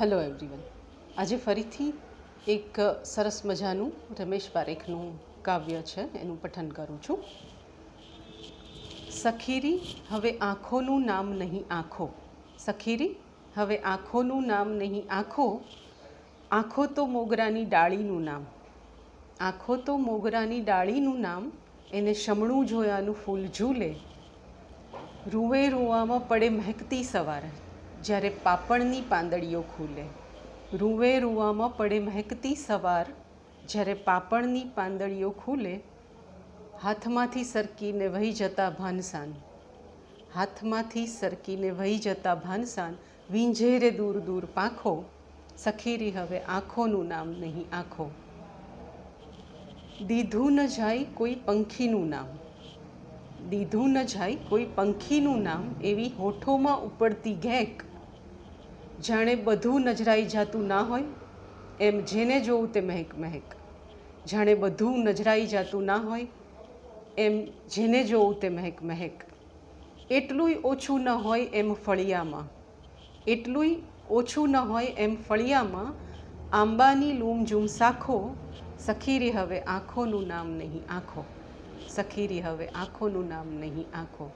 Hello everyone આજે ફરીથી એક સરસ મજાનું રમેશ પારેખનું કાવ્ય છે, એનું પઠન કરું છું. સખીરી, હવે આંખોનું નામ નહીં આંખો. સખીરી, હવે આંખોનું નામ નહીં આંખો. આંખો તો મોગરાની ડાળીનું નામ. આંખો તો મોગરાની ડાળીનું નામ, એને શમણું જોયાનું ફૂલ ઝૂલે. રૂવે રૂવામાં પડે મહેકતી સવારે. જ્યારે પાપણની પાંદડીઓ ખુલે. રૂવે રૂવામાં પડે મહેકતી સવાર. જ્યારે પાપણની પાંદડીઓ ખુલે, હાથમાંથી સરકીને વહી જતા ભાનસાન. હાથમાંથી સરકીને વહી જતા ભાનસાન, વિંઝેરે દૂર દૂર પાંખો. સખીરી હવે આંખોનું નામ નહીં, આંખો. દીધું ન જાય કોઈ પંખીનું નામ. દીધું ન જાય, કોઈ પંખીનું નામ એવી હોઠોમાં ઉપડતી ઘેક. જાણે બધું નજરાઈ જાતું ના હોય, એમ જેને જોવું તે મહેક મહેક. જાણે બધું નજરાઈ જાતું ના હોય, એમ જેને જોવું તે મહેક મહેક. એટલુંય ઓછું ન હોય એમ ફળિયામાં. એટલુંય ઓછું ન હોય એમ ફળિયામાં, આંબાની લૂમ ઝૂમ સાખો, સખીરી હવે આંખોનું નામ નહીં, આંખો. સખીરી હવે આંખોનું નામ નહીં આંખો.